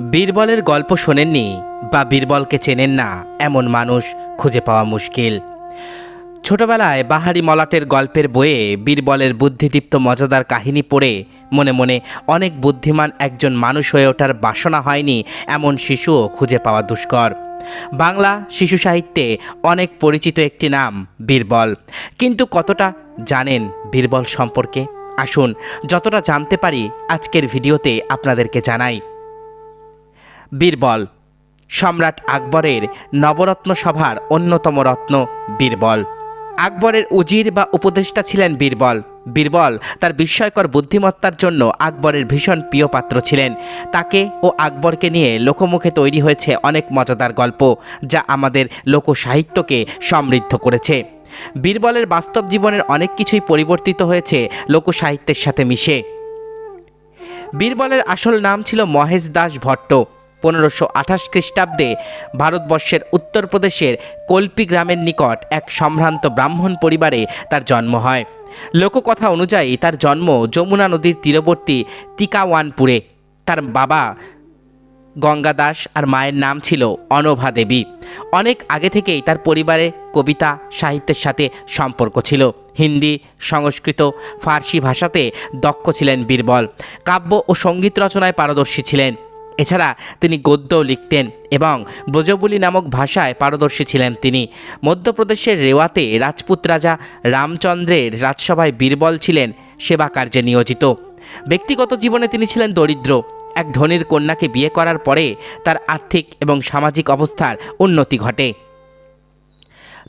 বীরবলের গল্প শোনেননি বা বীরবলকে চেনেন না এমন মানুষ খুঁজে পাওয়া মুশকিল। ছোটবেলায় বাহারি মলাটের গল্পের বইয়ে বীরবলের বুদ্ধিদীপ্ত, মজাদার কাহিনী পড়ে মনে মনে অনেক বুদ্ধিমান একজন মানুষ হয়ে ওঠার বাসনা হয়নি এমন শিশুও খুঁজে পাওয়া দুষ্কর। বাংলা শিশু সাহিত্যে অনেক পরিচিত একটি নাম, বীরবল। কিন্তু কতটা জানেন বীরবল সম্পর্কে? আসুন, যতটা জানতে পারি আজকের ভিডিওতে আপনাদেরকে জানাই। বীরবল। সম্রাট আকবরের নবরত্ন সভার অন্যতম রত্ন বীরবল। আকবরের উজির বা উপদেষ্টা ছিলেন বীরবল। বীরবল তার বিস্ময়কর বুদ্ধিমত্তার জন্য আকবরের ভীষণ প্রিয় পাত্র ছিলেন। তাকে ও আকবরকে নিয়ে লোকমুখে তৈরি হয়েছে অনেক মজাদার গল্প, যা আমাদের লোকসাহিত্যকে সমৃদ্ধ করেছে। বীরবলের বাস্তব জীবনের অনেক কিছুই পরিবর্তিত হয়েছে লোকসাহিত্যের সাথে মিশে। বীরবলের আসল নাম ছিল মহেশ দাস ভট্ট। পনেরোশো আঠাশ খ্রিস্টাব্দে ভারতবর্ষের উত্তরপ্রদেশের কল্পি গ্রামের নিকট এক সম্ভ্রান্ত ব্রাহ্মণ পরিবারে তার জন্ম হয়। লোককথা অনুযায়ী তার জন্ম যমুনা নদীর তীরবর্তী তিকাওয়ানপুরে। তার বাবা গঙ্গা দাস আর মায়ের নাম ছিল অনভা দেবী। অনেক আগে থেকেই তার পরিবারে কবিতা, সাহিত্যের সাথে সম্পর্ক ছিল। হিন্দি, সংস্কৃত, ফার্সি ভাষাতে দক্ষ ছিলেন বীরবল। কাব্য ও সংগীত রচনায় পারদর্শী ছিলেন। এছাড়া তিনি গদ্যও লিখতেন এবং ব্রজবুলি নামক ভাষায় পারদর্শী ছিলেন তিনি। মধ্যপ্রদেশের রেওয়াতে রাজপুত রাজা রামচন্দ্রের রাজসভায় বীরবল ছিলেন, সেবা কার্যে নিয়োজিত। ব্যক্তিগত জীবনে তিনি ছিলেন দরিদ্র। এক ধনীর কন্যাকে বিয়ে করার পরে তার আর্থিক এবং সামাজিক অবস্থার উন্নতি ঘটে।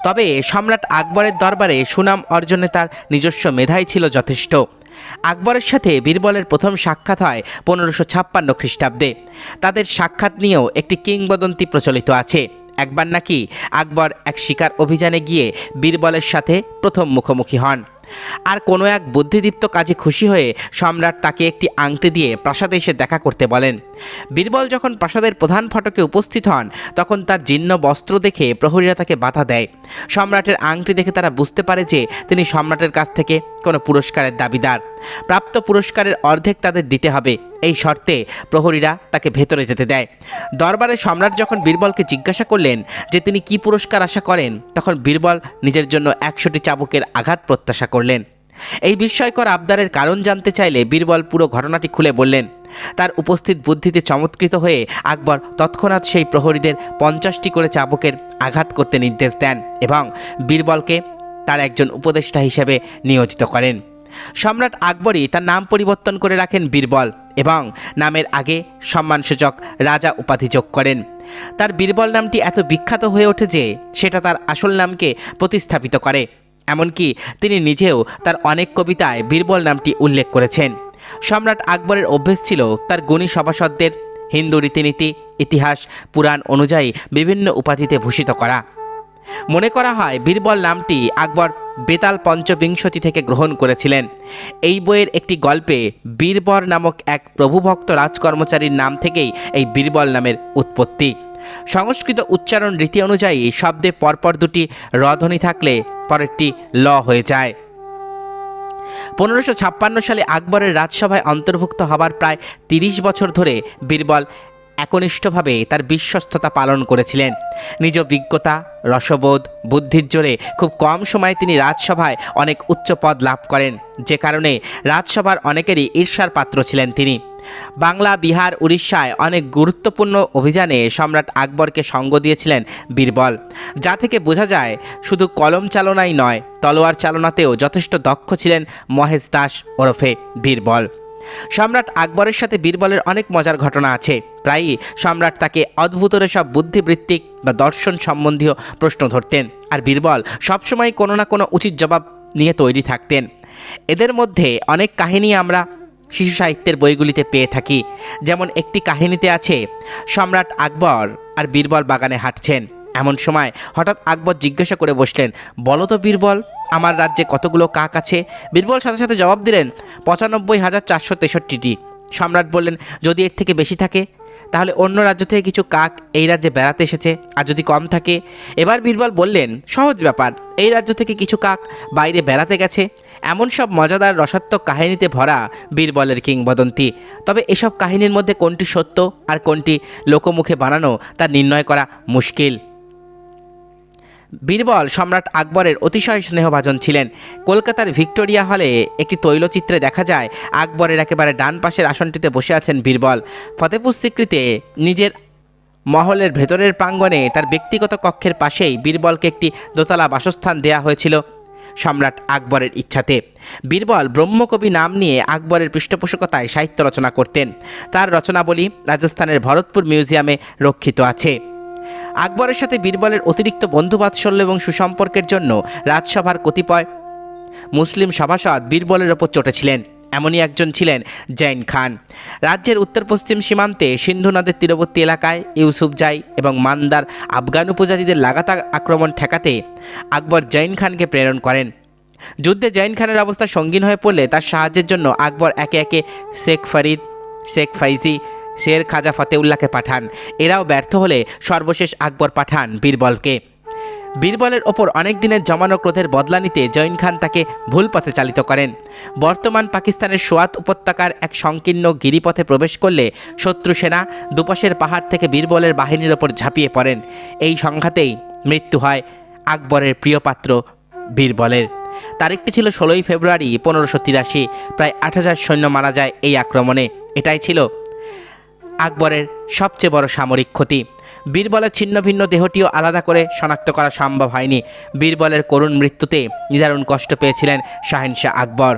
তবে সম্রাট আকবরের দরবারে সুনাম অর্জনে তার নিজস্ব মেধাই ছিল যথেষ্ট। আকবরের সাথে বীরবলের প্রথম সাক্ষাৎ হয় পনেরোশো ছাপ্পান্ন খ্রিস্টাব্দে। তাদের সাক্ষাৎ নিয়েও একটি কিংবদন্তি প্রচলিত আছে। একবার নাকি আকবর এক শিকার অভিযানে গিয়ে বীরবলের সাথে প্রথম মুখোমুখি হন। আর কোনো এক বুদ্ধিদীপ্ত কাজে খুশি হয়ে সম্রাট তাকে একটি আংটি দিয়ে প্রাসাদে এসে দেখা করতে বলেন। বীরবল যখন প্রাসাদের প্রধান ফটকে উপস্থিত হন, তখন তার জীর্ণ বস্ত্র দেখে প্রহরীরা তাকে বাধা দেয়। সম্রাটের আংটি দেখে তারা বুঝতে পারে যে তিনি সম্রাটের কাছ থেকে কোনো পুরস্কারের দাবিদার। প্রাপ্ত পুরস্কারের অর্ধেক তাদের দিতে হবে। এই শর্তে প্রহরীরা তাকে ভেতরে যেতে দেয়। দরবারে সম্রাট যখন বীরবলকে জিজ্ঞাসা করলেন যে তিনি কি পুরস্কার আশা করেন, তখন বীরবল নিজের জন্য একশোটি চাবুকের আঘাত প্রত্যাশা করলেন। এই বিস্ময়কর আবদারের কারণ জানতে চাইলে বীরবল পুরো ঘটনাটি খুলে বললেন, তার উপস্থিত বুদ্ধিতে চমৎকৃত হয়ে আকবর তৎক্ষণাৎ সেই প্রহরীদের পঞ্চাশটি করে চাবুকের আঘাত করতে নির্দেশ দেন এবং বীরবলকে তার একজন উপদেষ্টা হিসেবে নিয়োজিত করেন। সম্রাট আকবরই তার নাম পরিবর্তন করে রাখেন বীরবল এবং নামের আগে সম্মানসূচক রাজা উপাধি যোগ করেন। তার বীরবল নামটি এত বিখ্যাত হয়ে ওঠে যে সেটা তার আসল নামকে প্রতিস্থাপিত করে। এমনকি তিনি নিজেও তার অনেক কবিতায় বীরবল নামটি উল্লেখ করেছেন। সম্রাট আকবরের অভ্যেস ছিল তার গুণী সভাসদদের হিন্দু রীতিনীতি, ইতিহাস, পুরাণ অনুযায়ী বিভিন্ন উপাধিতে ভূষিত করা। মনে করা হয় বীরবল নামটি আকবর বেতাল পঞ্চবিংশতি থেকে গ্রহণ করেছিলেন। এই বইয়ের একটি গল্পে বীরবর নামক এক প্রভুভক্ত রাজকর্মচারীর নাম থেকেই এই বীরবল নামের উৎপত্তি। সংস্কৃত উচ্চারণ রীতি অনুযায়ী শব্দে পরপর দুটি রধ্বনি থাকলে পরেরটি ল হয়ে যায়। পনেরোশো সালে আকবরের রাজসভায় অন্তর্ভুক্ত হবার প্রায় তিরিশ বছর ধরে বীরবল একনিষ্ঠভাবে তার বিশ্বস্ততা পালন করেছিলেন। নিজ বিজ্ঞতা রসবোধ, বুদ্ধির জোরে খুব কম সময়ে তিনি রাজসভায় অনেক উচ্চ পদ লাভ করেন। যে কারণে রাজসভার অনেকেরই ঈর্ষার পাত্র ছিলেন তিনি। বাংলা, বিহার, উড়িষ্যায় অনেক গুরুত্বপূর্ণ অভিযানে সম্রাট আকবরকে সঙ্গ দিয়েছিলেন বীরবল। যা থেকে বোঝা যায়, শুধু কলম চালনাই নয়, তলোয়ার চালনাতেও যথেষ্ট দক্ষ ছিলেন মহেশ দাস ওরফে বীরবল। সম্রাট আকবরের সাথে বীরবলের অনেক মজার ঘটনা আছে। প্রায়ই সম্রাট তাকে অদ্ভুতরে সব বুদ্ধিবৃত্তিক বা দর্শন সম্বন্ধীয় প্রশ্ন ধরতেন আর বীরবল সবসময় কোনো না কোনো উচিত জবাব নিয়ে তৈরি থাকতেন। এদের মধ্যে অনেক কাহিনী আমরা শিশু সাহিত্যের বইগুলিতে পেয়ে থাকি। যেমন একটি কাহিনীতে আছে, সম্রাট আকবর আর বীরবল বাগানে হাঁটছেন। এমন সময় হঠাৎ আকবর জিজ্ঞাসা করে বসলেন, বলো তো বীরবল, আমার রাজ্যে কতগুলো কাক আছে? বীরবল সাথে সাথে জবাব দিলেন, পঁচানব্বই হাজার চারশো তেষট্টিটি। সম্রাট বললেন, যদি এর থেকে বেশি থাকে, তাহলে অন্য রাজ্য থেকে কিছু কাক এই রাজ্যে বেড়াতে এসেছে, আর যদি কম থাকে? এবার বীরবল বললেন, সহজ ব্যাপার, এই রাজ্য থেকে কিছু কাক বাইরে বেড়াতে গেছে। এমন সব মজাদার রসাত্মক কাহিনীতে ভরা বীরবলের কিংবদন্তি। তবে এসব কাহিনীর মধ্যে কোনটি সত্য আর কোনটি লোকমুখে বানানো তা নির্ণয় করা মুশকিল। বীরবল সম্রাট আকবরের অতিশয় স্নেহভাজন ছিলেন। কলকাতার ভিক্টোরিয়া হলে একটি তৈলচিত্রে দেখা যায়, আকবরের একেবারে ডান পাশের আসনটিতে বসে আছেন বীরবল। ফতেপুর সিক্রিতে নিজের মহলের ভেতরের প্রাঙ্গণে তার ব্যক্তিগত কক্ষের পাশেই বীরবলকে একটি দোতলা বাসস্থান দেয়া হয়েছিল সম্রাট আকবরের ইচ্ছাতে। বীরবল ব্রহ্মকবি নাম নিয়ে আকবরের পৃষ্ঠপোষকতায় সাহিত্য রচনা করতেন। তার রচনাবলী রাজস্থানের ভরতপুর মিউজিয়ামে রক্ষিত আছে। আকবরের সাথে বীরবলের অতিরিক্ত বন্ধুবাৎসল্য এবং সুসম্পর্কের জন্য রাজসভার কতিপয় মুসলিম সভাসদ বীরবলের ওপর চটেছিলেন। এমনই একজন ছিলেন জৈন খান। রাজ্যের উত্তর পশ্চিম সীমান্তে সিন্ধু নদের তীরবর্তী এলাকায় ইউসুফ ইউসুফজাই এবং মান্দার আফগান উপজাতিদের লাগাতার আক্রমণ ঠেকাতে আকবর জৈন খানকে প্রেরণ করেন। যুদ্ধে জৈন খানের অবস্থা সঙ্গীন হয়ে পড়লে তার সাহায্যের জন্য আকবর একে একে শেখ ফরিদ, শেখ ফাইজি শের খাজা ফতেউল্লাহকে পাঠান। এরাও ব্যর্থ হলে সর্বশেষ আকবর পাঠান বীরবলকে। বীরবলের ওপর অনেক দিনের জমানো ক্রোধের বদলা নিতে জৈন খান তাকে ভুল পথে চালিত করেন। বর্তমান পাকিস্তানের সোয়াত উপত্যকার এক সংকীর্ণ গিরিপথে প্রবেশ করলে শত্রু সেনা দুপাশের পাহাড় থেকে বীরবলের বাহিনীর ওপর ঝাঁপিয়ে পড়েন। এই সংঘাতেই মৃত্যু হয় আকবরের প্রিয় পাত্র বীরবলের। তারিখটি ছিল ষোলোই ফেব্রুয়ারি পনেরোশো তিরাশি। প্রায় আট হাজার সৈন্য মারা যায় এই আক্রমণে। এটাই ছিল আকবরের সবচেয়ে বড় সামরিক ক্ষতি। বীরবলের ছিন্ন ভিন্ন দেহটিও আলাদা করে শনাক্ত করা সম্ভব হয়নি। বীরবলের করুণ মৃত্যুতে নিদারুণ কষ্ট পেয়েছিলেন শাহিনশাহ আকবর।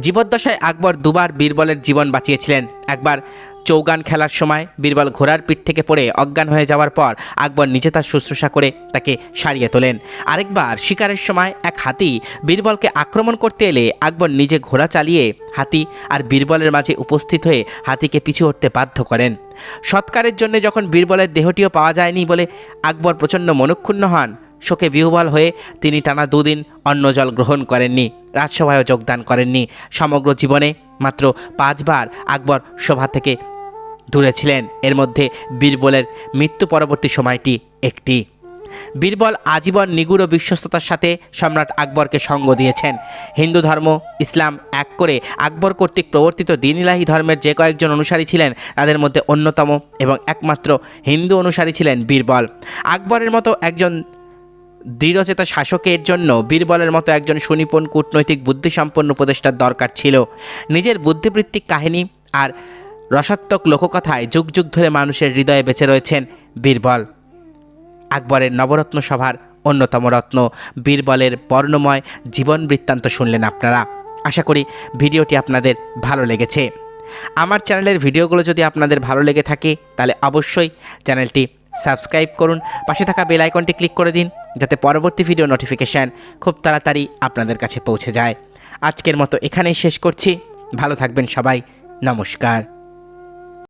জীবদ্দশায় আকবর দুবার বীরবলের জীবন বাঁচিয়েছিলেন। একবার চৌগান খেলার সময় বীরবল ঘোড়ার পিঠ থেকে পড়ে অজ্ঞান হয়ে যাওয়ার পর আকবর নিজে তার শুশ্রূষা করে তাকে সারিয়ে তোলেন। আরেকবার শিকারের সময় এক হাতি বীরবলকে আক্রমণ করতে এলে আকবর নিজে ঘোড়া চালিয়ে হাতি আর বীরবলের মাঝে উপস্থিত হয়ে হাতিকে পিছু হটতে বাধ্য করেন। সৎকারের জন্য যখন বীরবলের দেহটিও পাওয়া যায়নি বলে আকবর প্রচণ্ড মনক্ষুণ্ণ হন, শোকে বিহ্বল হয়ে তিনি টানা দুদিন অন্ন জল গ্রহণ করেননি, রাজসভায়ও যোগদান করেননি। সমগ্র জীবনে মাত্র পাঁচবার আকবর সভা থেকে দূরে ছিলেন। এর মধ্যে বীরবলের মৃত্যু পরবর্তী সময়টি একটি। বীরবল আজীবন নিগুড় বিশ্বস্ততার সাথে সম্রাট আকবরকে সঙ্গ দিয়েছেন। হিন্দু ধর্ম, ইসলাম এক করে আকবর কর্তৃক প্রবর্তিত দিনিলাহি ধর্মের যে কয়েকজন অনুসারী ছিলেন, তাদের মধ্যে অন্যতম এবং একমাত্র হিন্দু অনুসারী ছিলেন বীরবল। আকবরের মতো একজন দৃঢ়চেতা শাসকের জন্য বীরবলের মতো একজন সুনিপুণ কূটনৈতিক বুদ্ধিসম্পন্ন উপদেষ্টার দরকার ছিল। নিজের বুদ্ধিবৃত্তিক কাহিনী আর রসাত্মক লোককথায় যুগ যুগ ধরে মানুষের হৃদয়ে বেঁচে রয়েছেন বীরবল। আকবরের নবরত্ন সভার অন্যতম রত্ন। বীরবলের বর্ণময় জীবন বৃত্তান্ত শুনলেন আপনারা। আশা করি ভিডিওটি আপনাদের ভালো লেগেছে। আমার চ্যানেলের ভিডিওগুলো যদি আপনাদের ভালো লেগে থাকে, তাহলে অবশ্যই চ্যানেলটি সাবস্ক্রাইব করুন। পাশে থাকা বেল আইকনটি ক্লিক করে দিন, যাতে পরবর্তী ভিডিও নোটিফিকেশান খুব তাড়াতাড়ি আপনাদের কাছে পৌঁছে যায়। আজকের মতো এখানেই শেষ করছি। ভালো থাকবেন সবাই। নমস্কার।